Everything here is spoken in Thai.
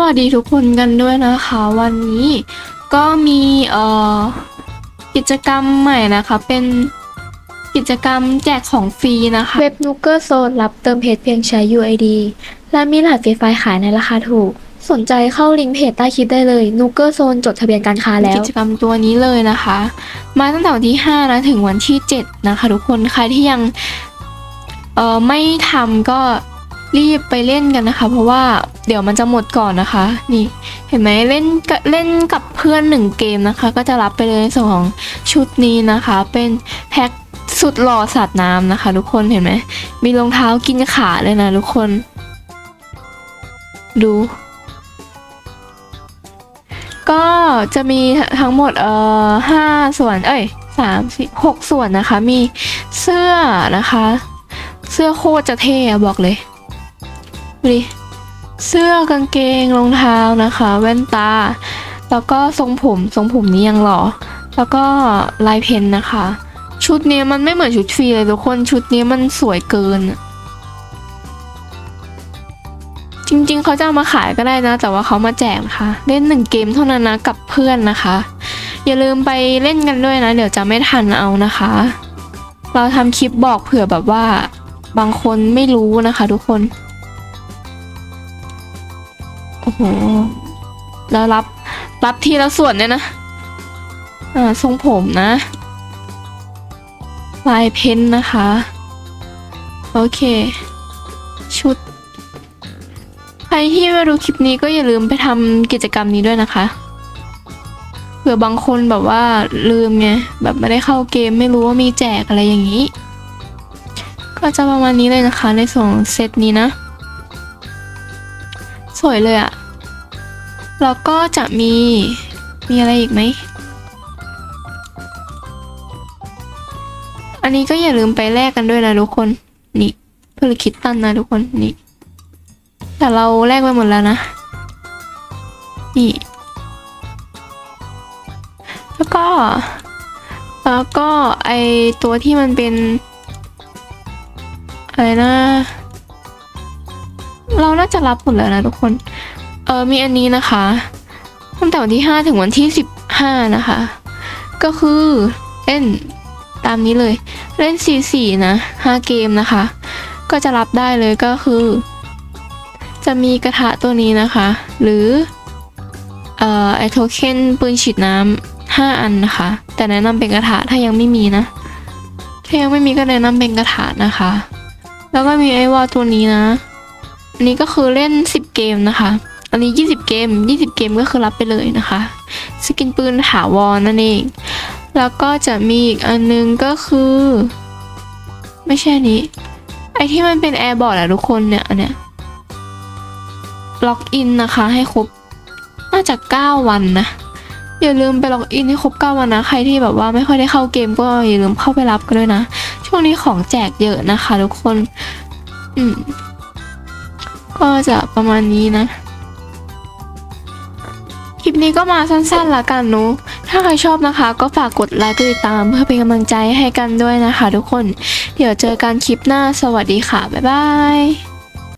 วัสดีทุกคนกันด้วยนะคะ วันนี้ก็มีเอ่อกิจกรรมใหม่นะคะ เป็นกิจกรรมแจกของฟรีนะคะ เว็บนูเกอร์โซนรับเติมเพจเพียงใช้ UID และมีรหัสฟรีไฟล์ขายในราคาถูก สนใจเข้าลิงก์เพจใต้คลิปได้เลยนูเกอร์โซนจดทะเบียนการค้าแล้ว กิจกรรมตัวนี้เลยนะคะ มาตั้งแต่วันที่ 5 นะ ถึงวันที่ 7 นะคะ ทุกคนใครที่ยังเอ่อไม่ทำก็ รีบไปเล่นกันนะคะ เพราะว่าเดี๋ยวมันจะหมดก่อนนะคะ นี่เห็นไหมเล่นกับเล่นกับเพื่อนหนึ่งเกมนะคะ ก็จะรับไปเลยในส่วนของชุดนี้นะคะ เป็นแพ็คสุดหล่อสัตว์น้ำนะคะ ทุกคนเห็นไหมมีรองเท้ากินขาเลยนะทุกคน ดู ก็จะมีทั้งหมดเอ่อห้าส่วน เอ้ยสามสี่หกส่วนนะคะ มีเสื้อนะคะ เสื้อโคตรจะเท่บอกเลย ดูดิเสื้อกางเกงรองเท้านะคะ แว่นตา แล้วก็ทรงผมทรงผมนี้ยังหล่อแล้วก็ลายเพนนะคะ ชุดนี้มันไม่เหมือนชุดฟรีเลยทุกคนชุดนี้มันสวยเกิน จริงๆเขาจะเอามาขายก็ได้นะ แต่ว่าเขามาแจกนะคะเล่นหนึ่งเกมเท่านั้นนะกับเพื่อนนะคะ อย่าลืมไปเล่นกันด้วยนะ เดี๋ยวจะไม่ทันเอานะคะ เราทำคลิปบอกเผื่อแบบว่าบางคนไม่รู้นะคะ ทุกคน โอ้โห แล้วรับ รับทีละส่วนเนี่ยนะ อ่า ทรงผมนะ ลายเพ้นนะคะ โอเค ชุด ใครที่มาดูคลิปนี้ก็อย่าลืมไปทำกิจกรรมนี้ด้วยนะคะเผื่อบางคนแบบว่าลืมไงแบบไม่ได้เข้าเกมไม่รู้ว่ามีแจกอะไรอย่างนี้ ก็จะประมาณนี้เลยนะคะในส่วนของเซตนี้นะ สวยเลยอะแล้วก็จะมีมีอะไรอีกไหม อันนี้ก็อย่าลืมไปแลกกันด้วยนะทุกคน นี่เพื่อคิดตันนะทุกคนนี่ แต่เราแลกไปหมดแล้วนะ นี่ แล้วก็ แล้วก็ไอตัวที่มันเป็นอะไรนะ เราน่าจะรับหมดแล้วนะทุกคน เออมีอันนี้นะคะตั้งแต่วันที่ 5 ถึงวันที่ 15 นะคะ ก็คือเล่นตามนี้เลย เล่น 4-4 นะ 5 เกมนะคะ ก็จะรับได้เลยก็คือ จะมีกระทะตัวนี้นะคะ หรือเอ่อไอโทเค็นปืนฉีดน้ำ5อันนะคะ แต่แนะนำเป็นกระทะถ้ายังไม่มีนะ ถ้ายังไม่มีก็แนะนำเป็นกระทะนะคะ แล้วก็มีไอวอลตัวนี้นะ อันนี้ก็คือเล่น 10 เกมนะคะ อันนี้ 20 เกม 20 เกมก็คือรับไปเลยนะคะ สกินปืนถาวรนั่นเอง แล้วก็จะมีอีกอันนึงก็คือ ไม่ใช่นนี้ ไอที่มันเป็นแอร์บอร์ดอะทุกคนเนี่ยอันเนี้ย ล็อกอินนะคะให้ครบ น่าจะ 9 วันนะ อย่าลืมไปล็อกอินให้ครบ 9 วันนะ ใครที่แบบว่าไม่ค่อยได้เข้าเกมก็อย่าลืมเข้าไปรับกันด้วยนะ ช่วงนี้ของแจกเยอะนะคะ ทุกคน อืม ก็จะประมาณนี้นะ คลิปนี้ก็มาสั้นๆละกันเนุถ้าใครชอบนะคะ ก็ฝากกดไลค์กดติดตามเพื่อเป็นกำลังใจให้กันด้วยนะคะ ทุกคน เดี๋ยวเจอกันคลิปหน้าสวัสดีค่ะ บ๊ายบาย